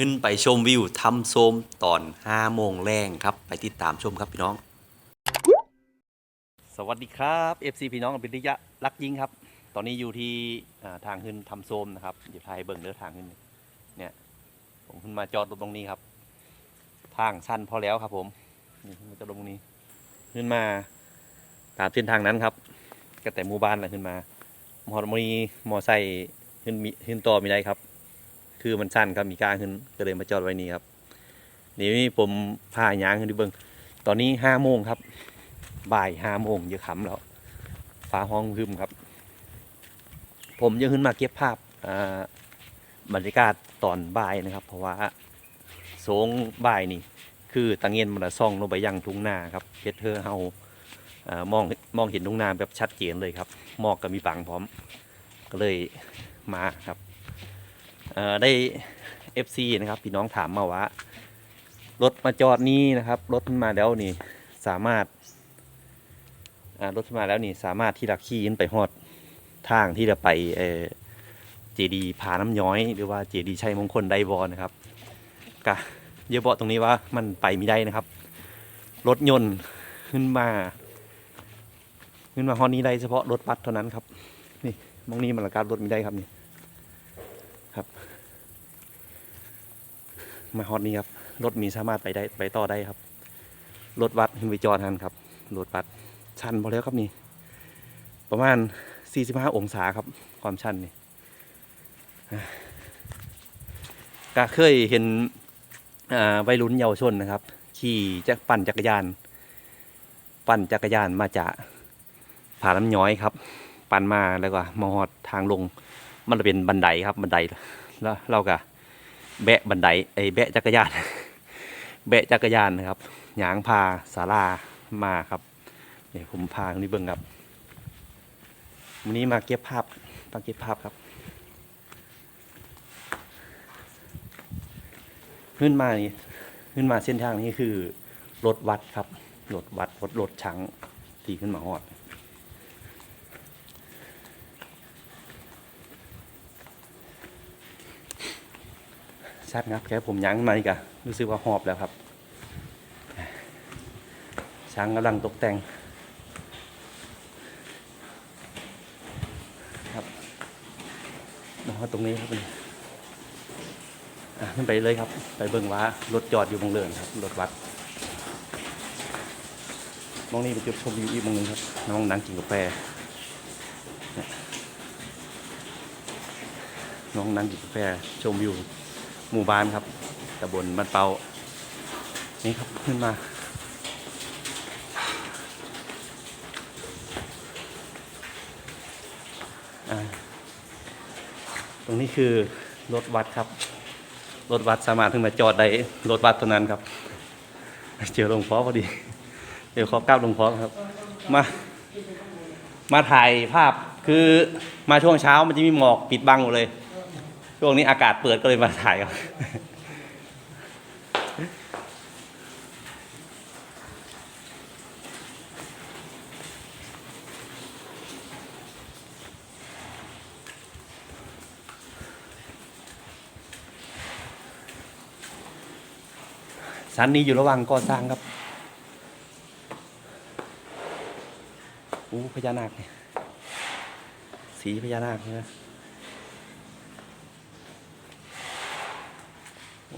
ขึ้นไปชมวิวทำโซมตอน5โมงแรงครับ ไปติดตามชมครับพี่น้อง สวัสดีครับ FC พี่น้องเป็นระยะรักยิงครับ ตอนนี้อยู่ที่ทางขึ้นทำโซมนะครับอยู่ไทยเบิ่งเด้อทางขึ้นเนี่ยผมขึ้นมาจอดรถตรงนี้ครับ ทางสั้นพอแล้วครับ ผมนี่ขึ้นมาจอดตรงนี้ ขึ้นมาตามเส้นทางนั้นครับ ก็แต่หมู่บ้านแหละขึ้นมา มอมีมอไซค์ขึ้นมีขึ้นต่อม่ได้ครับ คือมันสั้นครับมีกลาขึ้นก็เลยมาจอดไว้นี่ครับนี่ผมพายางขึ้น đi เบิ้งตอนนี้ห้าโมงครับ บ่ายห้าโมงเยอะขำแล้วฟ้าห้องฮึมครับ ผมยังขึ้นมาเก็บภาพบรรยากาศตอนบ่ายนะครับ เพราะว่าโสงบ่ายนี่ คือตังเงินมันซ่องลงไปยังทุ่งนาครับเฮ็ดเธอเฮาอ่ามองมองเห็นทุ่งนาแบบชัดเจนเลยครับหมอกก็มีปังพร้อม ก็เลยมาครับ ได้ FC นะครับ พี่น้องถามมาว่ารถมาจอดนี้นะครับ รถมาแล้วนี่สามารถรถมาแล้วนี่สามารถที่จะขี่ขึ้นไปฮอดทางที่จะไปเจดีผาน้ำย้อย หรือว่าเจดีชัยมงคลไดบอนะครับกะเยอะเบาะตรงนี้ว่ามันไปไม่ได้นะครับ รถยนต์ขึ้นมาขึ้นมาฮอดนี้ได้เฉพาะรถบัสเท่านั้นครับ นี่มองนี้มันละการรถไม่ได้ครับนี่ครับ มาฮอตนี้ครับ รถมีสามารถไปได้ไปต่อได้ครับ รถวัดขึ้นไปจอทันครับ รถวัดชันพอแล้วครับนี่ ประมาณ 45 องศาครับ ความชันนี่ก็เคยเห็นวัยรุ่นเยาวชนนะครับ ขี่จะปั่นจักรยาน ปั่นจักรยานมาจากผาน้ำย้อยครับ ปั่นมาแล้วก็มาฮอดทางลงมันจะเป็นบันไดครับบันไดแล้วเราก็ แบะบันไดไอ้แบะจักรยาน แบะจักรยานนะครับหยางพาสารามาครับเนี่ยผมพาคนนี้เบิ่งครับวันนี้มาเก็บภาพมาเก็บภาพครับขึ้นมานี่ขึ้นมาเส้นทางนี้คือรถวัดครับรถวัดรถรถช้างที่ขึ้นมาฮอด ชัดครับแค่ผมยั้งมาอีกอะรู้สึกว่าหอบแล้วครับ ช้างกำลังตกแต่งครับนะครับตรงนี้ครับนอ่ขึ้นไปเลยครับ ไปเบิ่งว่ารถจอดอยู่บงเลินครับรถวัดมองนี่เป็นจุดชมวิวอีกมองนึงครับน้องนั่งกินกาแฟน้องนั่งกินกาแฟชมวิว หมู่บ้านครับตำบลบ้านเปานี่ครับขึ้นมา ตรงนี้คือรถวัดครับ รถวัดสามารถถึงมาจอดได้รถวัดเท่านั้นครับ เจอหลวงพ่อพอดี เดี๋ยวขอกราบหลวงพ่อครับ มา มาถ่ายภาพคือมาช่วงเช้ามันจะมีหมอกปิดบังหมดเลย ช่วงนี้อากาศเปิดก็เลยมาถ่ายครับสันนี้อยู่ระหว่างก่อสร้างครับโอ้พญานาคเนี่ย สีพญานาคนะ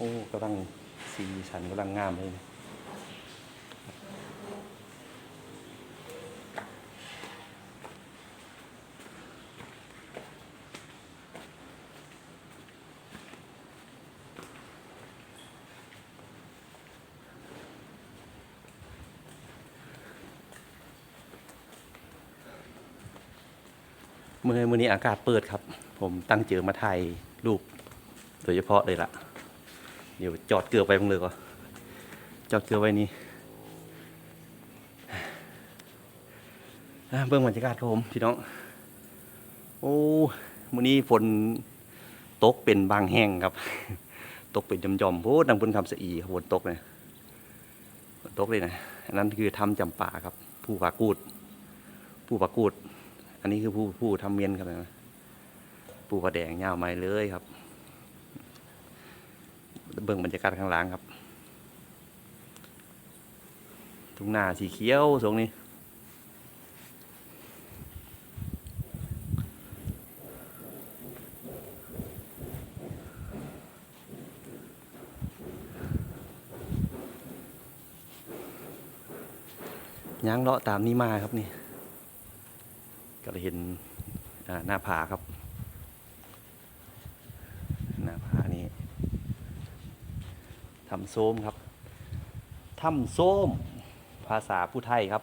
โอ้กำลังสีสันกำลังงามเลยเมื่อมื่อนี้อากาศเปิดครับ ผมตั้งเจอมาถ่ายรูปโดยเฉพาะเลยล่ะ เดี๋ยวจอดเกลือไปมึงเลยก่อนจอดเกลือไว้นี่เบื้องบรรยากาศครับผมพี่น้อง โอ้มื้อนี้ฝนตกเป็นบางแห่งครับ ตกเป็นจอมๆโอ้ดังบนคำสะอีฝนตกเนี่ยฝนตกเลยนะอันนั้นคือทำจำป่าครับ ผู้ผากูด ผู้ผากูด อันนี้คือผู้ผู้ทำเมียนครับนะผู้ผาแดงยาวมาเลยครับ เบิ่งบรรยากาศข้างหล่างครับ ทุ่งนาสีเขียวตรงนี้ย่างเลาะตามนี้มาครับนี่ ก็เลยเห็นหน้าผาครับ หน้าผานี้ ทำโซมครับทำโซมภาษาผู้ไทยครับ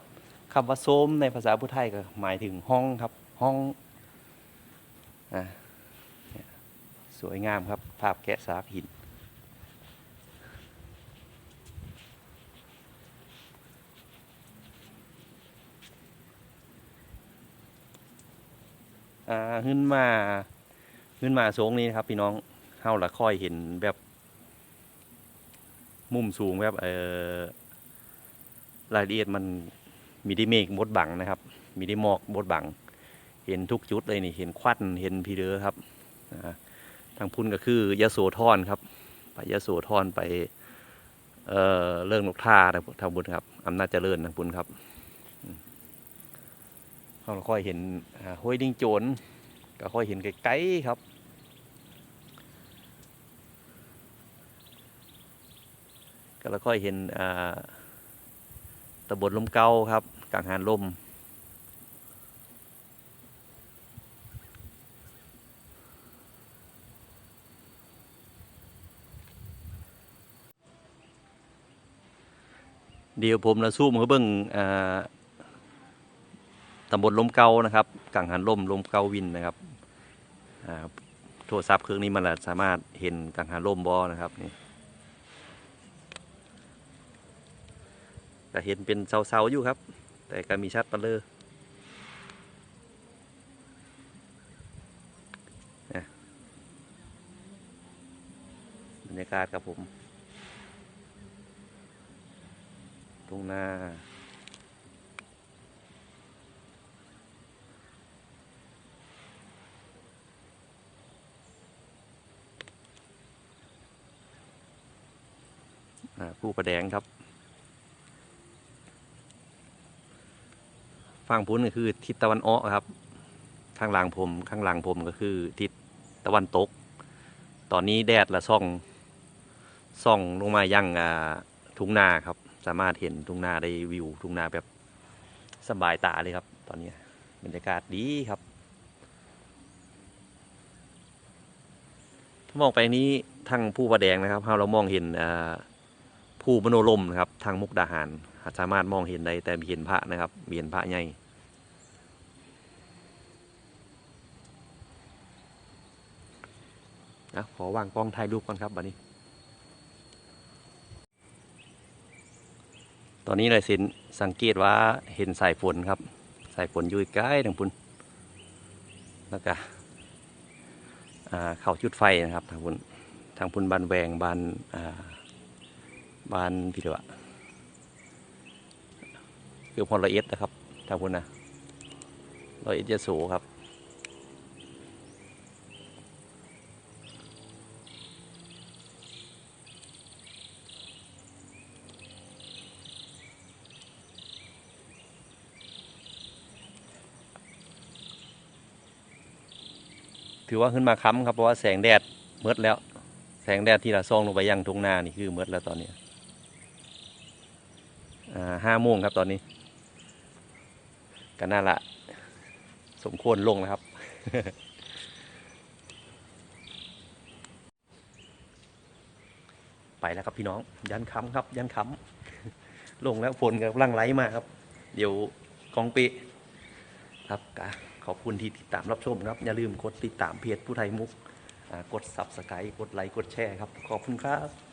คำว่าโซมในภาษาผู้ไทยก็หมายถึงห้องครับห้องอ่าเนี่ยสวยงามครับ ภาพแกะสลักหิน อ่าขึ้นมาขึ้นมาโซงนี้นะครับพี่น้องเฮาละค่อยเห็นแบบ มุมสูงแบบเออรายละเอียดมันมีได้เมฆบดบังนะครับ มีได้หมอกบดบัง เห็นทุกจุดเลยนี่เห็นควันเห็นพีเดอร์ครับทางพุ่นก็คือยะโสธรครับ ไปยะโสธรไปเอ่อเรื่องนกท่าทางบุญครับอำนาจเจริญทางบุญครับเราค่อยเห็นห้วยดิ้งโจนก็ค่อยเห็นไกลๆครับ ก็แล้วค่อยเห็นตำบลลมเก้าครับกลางหานลมเดี๋ยวผมนะซูมเขาเบิ่งตำบลลมเกานะครับกังหันลมลมเกาวินนะครับอ่าโทรศัพท์เครื่องนี้มันสามารถเห็นกังหันลมบอนะครับนี่ ก็เห็นเป็นเสาๆอยู่ครับ แต่ก็มีชัดปะเลยบรรยากาศครับผมตรงหน้าผู้ประแดงครับ ฝั่งพุ้นก็คือทิศตะวันออกครับ ข้างหลังผมข้างหลังผมก็คือทิศตะวันตก ตอนนี้แดดละส่องส่องลงมายังอ่าทุ่งนาครับ สามารถเห็นทุ่งนาได้วิวทุ่งนาแบบสบายตาเลยครับ ตอนนี้บรรยากาศดีครับถ้ามองไปนี้ทางผู้ประแดงนะครับเรามองเห็นผู้มโนลมนะครับ ทางมุกดาหาร สามารถมองเห็นได้แต่มีเห็นพระนะครับมีเห็นพระใหญ่นะขอวางกล้องถ่ายรูปก่อนครับบัดนี้ ตอนนี้เลยสินสังเกตว่าเห็นสายฝนครับ สายฝนอยู่ใกล้ทางพุ่นแล้วก็เขาจุดไฟนะครับทางพุ่นทางพุ่นบานแวงบานบานพี่เถอ คือพลละเอียดนะครับทางคุณนะร้อยเอ็ดยะโสครับ ถือว่าขึ้นมาค้ำครับ เพราะว่าแสงแดดมืดแล้ว แสงแดดที่เราส่องลงไปยังทุ่งนานี่คือมืดแล้วตอนนี้ห้าโมงครับตอนนี้ ก็น่าละสมควรลงนะครับ ไปแล้วครับพี่น้อง ยันค้ำครับ ยันค้ำลงแล้วฝนกำลังไหลมาครับ เดี๋ยวกองปีครับก็ขอบคุณที่ติดตามรับชมครับ อย่าลืมกดติดตามเพจผู้ไทยมุก กด subscribe กดไลค์ กดแชร์ครับ ขอบคุณครับ